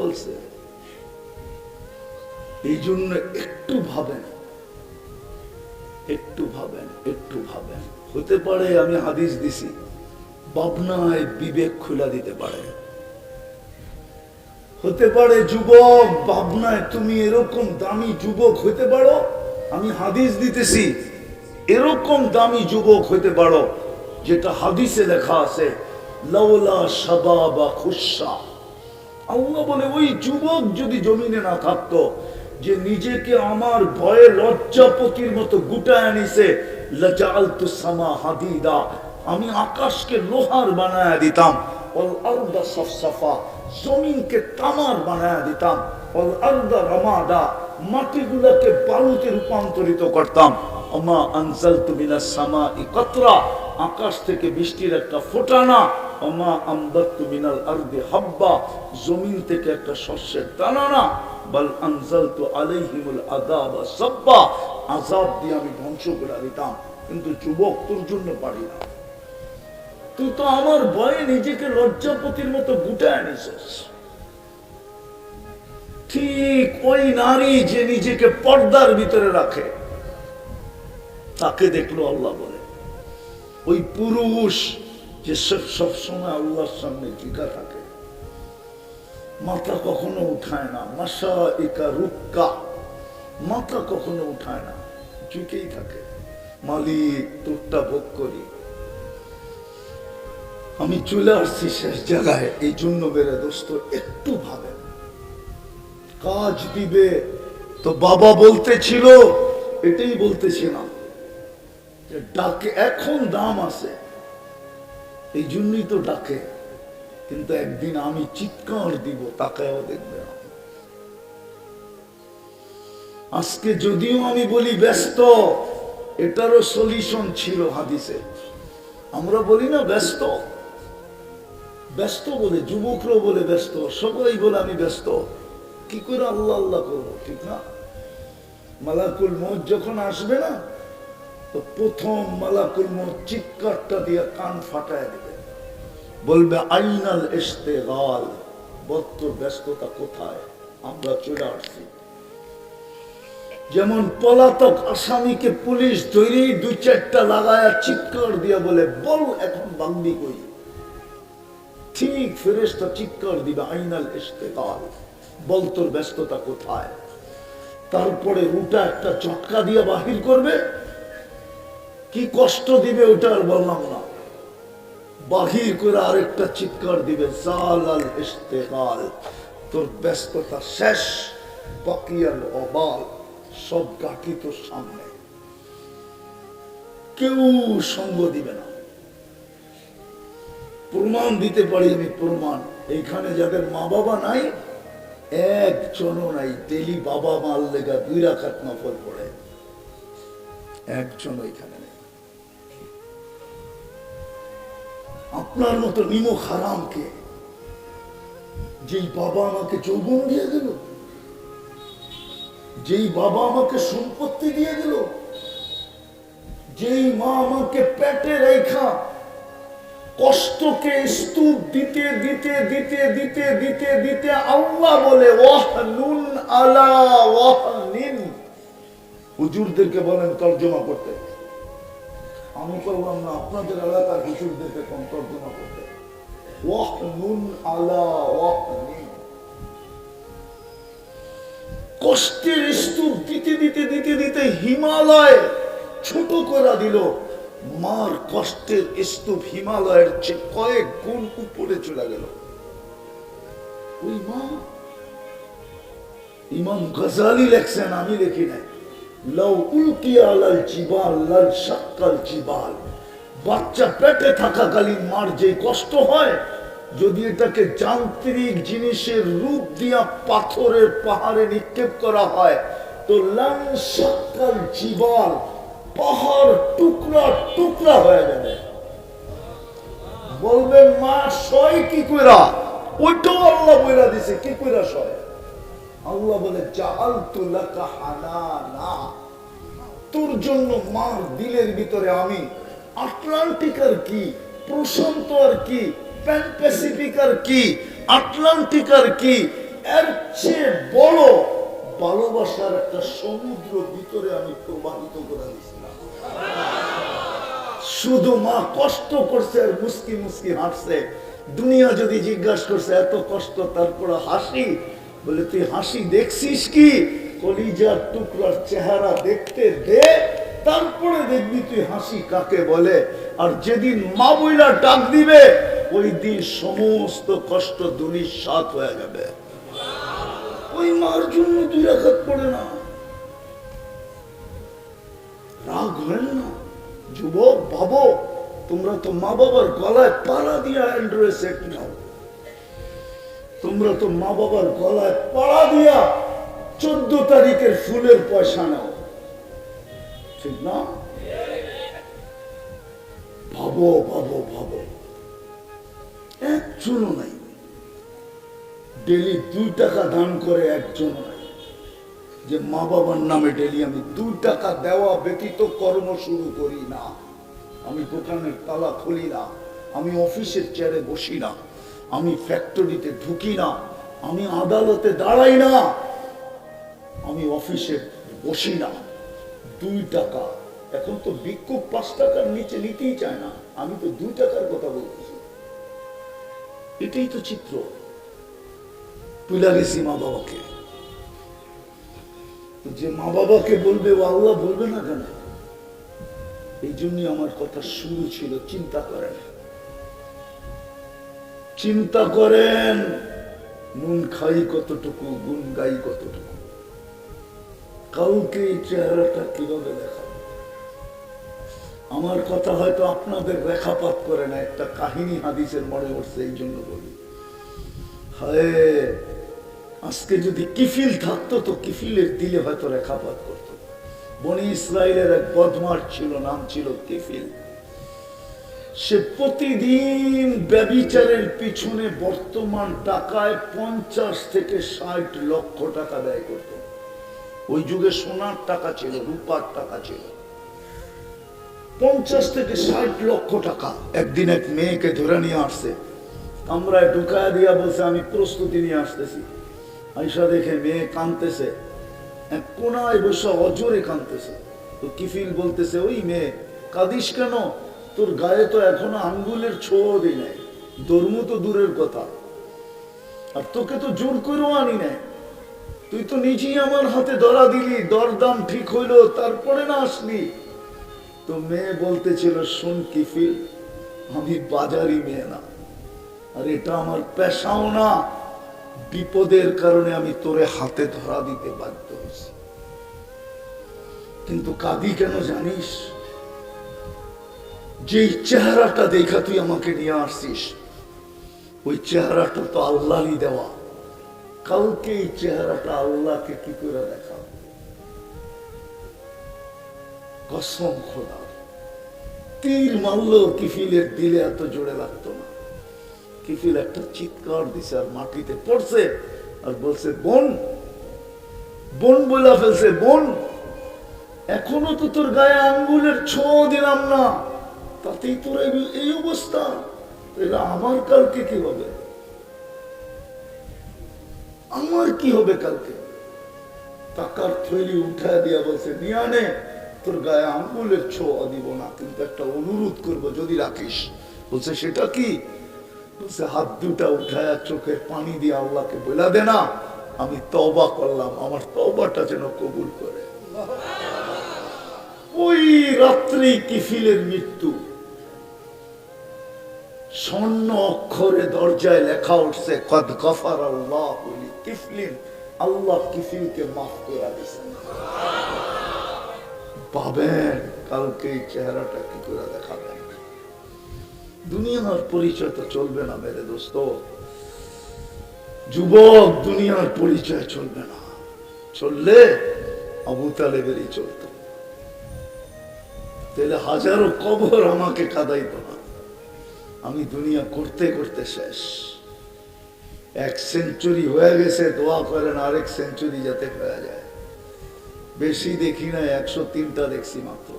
বলছে, এই জন্য একটু ভাবেন একটু ভাবেন একটু ভাবেন। হতে পারে আমি হাদিস দিছি, ভাবনায় বিবেক খুলা দিতে পারে। হতে পারে যুবক, ভাবনায় তুমি এরকম দামি যুবক হতে পারো, আমি হাদিস দিতেছি, এরকম দামি যুবক হতে পারো, যেটা হাদিসে লেখা আছে, লাউলা শাবাবা খুশা আল্লাহ বলে, ওই যুবক যদি জমিনে না থাকতো, যে নিজেকে আমার ভয়ে লজ্জাপতির মতো গুটায় আনিছে লাজালতু সামা হাদিদা, আমি আকাশকে লোহার বানায় দিতাম ওল আরদা সফসফা, জমিনকে তামার বানায় দিতাম ওল আরদা রমাদা, মাটিগুলোকে বালুতে রূপান্তরিত করতাম। আকাশ থেকে বৃষ্টির একটা ফোটানা। আরদি হাব্বা। জমিন থেকে একটা শস্যের দানা না বল আনজালতু আলাইহিমুল আযাব সাব্বা। আযাব দিয়ে আমি ধ্বংস করে দিতাম। কিন্তু যুবক তোর জন্য পারি না। তুই তো আমার ভয়ে নিজেকে লজ্জাপতির মতো গুটায় আনিস ঠিক ওই নারী যে নিজেকে পর্দার ভিতরে রাখে। তাকে দেখল আল্লাহ বলে। ওই পুরুষ যে সবসময় আল্লাহর সামনে টিকা থাকে, মাথা কখনো উঠায় না। মাসা একা রুক্কা, মাথা কখনো উঠায় না ঝুঁকেই থাকে। মালিক, তোরটা ভোগ করি। আমি চলে আসছি শেষ জায়গায়, এই জন্য বেড়ে দোস্ত, একটু ভাবেন। কাজ দিবে, তো বাবা বলতেছিল, এটাই বলতেছিলাম ডাকে, এখন দাম আছে। এই জন্যই তো ডাকে। কিন্তু একদিন আমি চিৎকার দিব, তাকায়ও দেখবে আজকে যদিও আমি বলি ব্যস্ত, এটারও সলিউশন ছিল হাদিসে। আমরা বলি না ব্যস্ত। ব্যস্ত বলে, যুবকরাও বলে ব্যস্ত, সবাই বলে আমি ব্যস্ত। কি করে আল্লাহ আল্লাহ করব, ঠিক না? মালাকুল মত যখন আসবে না তো প্রথম মালাকুল মত চিৎকারটা দিয়ে কান ফাটায় দেবে। বলবে, আইনাল এসতে গাল ব্যস্ততা কোথায়? আমরা চলে আসছি। যেমন পলাতক আসামিকে পুলিশ ধরেই দুই চারটা লাগায়া চিৎকার দিয়া বলে, বল এখন বান্দি কই? ঠিক ফেরেস্তা চিৎকার দিবে, আইনাল ইস্তেকাল বল তোর ব্যস্ততা কোথায়? তারপরে উটা একটা চটকা দিয়ে বাহির করবে কি কষ্ট দিবে ওটা আর বললাম না। বাহির করে আরেকটা চিৎকার দিবে ইস্তেকাল তোর ব্যস্ততা শেষ বাকিয়াল অবাল, সব গাঠি তোর সামনে। কেউ সঙ্গ দিবে না। প্রমাণ দিতে পারি আমি, প্রমাণ। এইখানে যাদের মা বাবা নাই, একজনও নাই। ডেলি বাবা মার লেগা দুই রাখাত নফল পড়ে। একজন এখানে আপনার মতো নিমক হারামকে, যেই বাবা আমাকে যৌবন দিয়ে দিল, যেই বাবা আমাকে সম্পত্তি দিয়ে দিল, যেই মা আমাকে পেটে রেখা, কষ্টকে স্তূপ দিতে দিতে দিতে দিতে দিতে দিতে আল্লাহ বলে ওয়াহ নুন আলা ওয়াহ নিন হুজুরদেরকে বলেন, তর্জমা করতে। আমি করলাম না, আপনাদের এলাকার হুজুরদেরকে কোন তর্জমা করতে কষ্টের স্তূপ দিতে দিতে দিতে দিতে হিমালয় ছোট করে দিল। মার কষ্টের স্তূপ হিমালয়ের চেয়ে কয়েক গুণ উপরে চলে গেল। ওই মা? ইমাম গজালি লেখছেন, আমি লিখি নাই। বাচ্চা পেটে থাকাকালীন মার যে কষ্ট হয়, যদি এটাকে যান্ত্রিক জিনিসের রূপ দিয়া পাথরের পাহাড়ে নিক্ষেপ করা হয়, তো লাল সাক্কাল জিবাল পাহাড় টুকরা টুকরা হয়ে যাবে। বলবেন, মা, সয় কি কইরা? ওইটাও আল্লাহ বইরা দিছে, কি কইরা সয়? আল্লাহ বলে তোর জন্য মার দিলের ভিতরে আমি আটলান্টিক আর কি, প্রশান্ত আর কি, প্যান প্যাসিফিক আর কি আটলান্টিক আর কি, এর চেয়ে বড় ভালোবাসার একটা সমুদ্র ভিতরে আমি প্রবাহিত করে দিয়েছিলাম। শুধু মা কষ্ট করছে আর মুসকি মুসকি হাসছে দুনিয়া যদি জিজ্ঞাসা করছে, এত কষ্ট তারপরে হাসি? বলে, তুই হাসি দেখছিস কি? কলিজার টুকরার চেহারা দেখতে দে, তারপরে দেখবি তুই হাসি কাকে বলে। আর যেদিন মা বইলা ডাক দিবে, ওই দিন সমস্ত কষ্ট দুনির সাত হয়ে যাবে। ওই মার জন্য দুই রাখাত পড়ে না। রাগ হয় না। যুবক, ভাবো, তোমরা তো মা বাবার গলায় পাড়া দিয়ে অ্যান্ড্রয়েড সেট নাও। তোমরা তো মা বাবার গলায় পাড়া দিয়া চোদ্দ তারিখের ফুলের পয়সা নাও। ঠিক না? ভাবো ভাবো ভাবো। একজনও নাই। ডেলি দুই টাকা দান করে একজন নাই। যে মা বাবার নামে ডেলি আমি দুই টাকা দেওয়া ব্যতীত কর্ম শুরু করি না। আমি দোকানের তালা খুলি না। আমি অফিসের চেয়ারে বসি না। আমি ফ্যাক্টরিতে ঢুকি না, আমি আদালতে দাঁড়াই না, আমি অফিসে বসি না। দুই টাকা। এখন তো বিক্ষোভ পাঁচ টাকার নিচে নিতেই চায় না। আমি তো দুই টাকার কথা বলতেছি। এটাই তো চিত্র। তুলে মা বাবাকে। যে মা বাবাকে বলবে, ও আল্লাহ বলবে না কেন? এই জন্যই আমার কথা শুরু ছিল, চিন্তা করেন। চিন্তা করেন, নুন খাই কতটুকু গুন গাই কতটুকু। কাউকে এই চেহারাটা কীভাবে দেখাবো? আমার কথা হয়তো আপনাদের রেখাপাত করে না, একটা কাহিনী হাদিসের মনে উঠছে, এই জন্য বলি। হায়, আজকে যদি কিফিল থাকতো তো কিফিলের দিলে হয়তো রেখাপাত করতো। বনি ইসরায়েলের এক বদমার ছিল, নাম ছিল কিফিল। সে প্রতিদিন ব্যবিচারের পিছনে বর্তমান টাকায় পঞ্চাশ থেকে ষাট লক্ষ টাকা ব্যয় করত। ওই যুগে সোনার টাকা ছিল, রূপার টাকা ছিল। পঞ্চাশ থেকে ষাট লক্ষ টাকা একদিন এক মেয়েকে ধরে নিয়ে আসছে। আমরা ঢুকায় দিয়া বলছে, আমি প্রস্তুতি নিয়ে আসতেছি। আইসা দেখে মেয়ে কানতেছে এক কোনায় বসে অজরে কানতেছে তো কিফিল বলতেছে, ওই মেয়ে, কাঁদিস কেন? তোর গায়ে তো এখনও আঙ্গুলের ছোঁয়া দিই নাই। ধর্ম তো দূরের কথা। আর তোকে তো জোর করেও আনি নাই। তুই তো নিজেই আমার হাতে ধরা দিলি, দরদাম ঠিক হইল, তারপরে না আসলি। তো মেয়ে বলতেছিল, শোন কিফিল, আমি বাজারি মেয়ে না। আর এটা আমার পেশাও না। বিপদের কারণে আমি তোরে হাতে ধরা দিতে বাধ্য হয়েছি। কিন্তু কাঁদি কেন জানিস? যেই চেহারাটা দেখা তুই আমাকে নিয়ে আসছিস, ওই চেহারাটা তো আল্লাহরই দেওয়া। কাউকে এই চেহারাটা আল্লাহকে কি করে দেখা? কসম খোদা, তীর মারলো কিফিলের দিলে এত জোরে লাগতো না। কিফিল একটা চিৎকার দিছে আর মাটিতে পড়ছে আর বলছে, বোন বোন বলা ফেলছে, বোন, এখনও তো তোর গায়ে আঙ্গুলের ছো দিলাম না। তাতেই তোর এই- অবস্থা। তাহলে আমার কালকে কি হবে? আমার কি হবে কালকে? টাকার থৈলি উঠায় দিয়া বলছে নিয়ে নে তোর গায়ে আঙ্গুলের ছোঁয়া দিব না কিন্তু একটা অনুরোধ করব যদি রাখিস। বলছে সেটা কি? বলছে হাত দুটা উঠায় চোখের পানি দিয়ে আল্লাহকে বলে দে না আমি তবা করলাম। আমার তবাটা যেন কবুল করে। ওই রাত্রি কিফিলের মৃত্যু। স্বর্ণ অক্ষরে দরজায় লেখা উঠছে, কদ গফার আল্লাহ বলি কিফলিন আল্লাহ কিফিলকে মাফ করে দিয়েছেন। পাবেন, কালকে এই চেহারাটা কি করে দেখাবেন? দুনিয়ার পরিচয় তো চলবে না মেরে দোস্ত। যুবক দুনিয়ার পরিচয় চলবে না। চললে আবু তালেবেরই চলতো। তাহলে হাজারো কবর আমাকে কাদাইত না। আমি দুনিয়া করতে করতে শেষ। এক সেঞ্চুরি হয়ে গেছে, দোয়া করেন, আরেক সেঞ্চুরি যাতে হয়ে যায়। বেশি দেখি না, একশো তিনটা দেখছি মাত্র।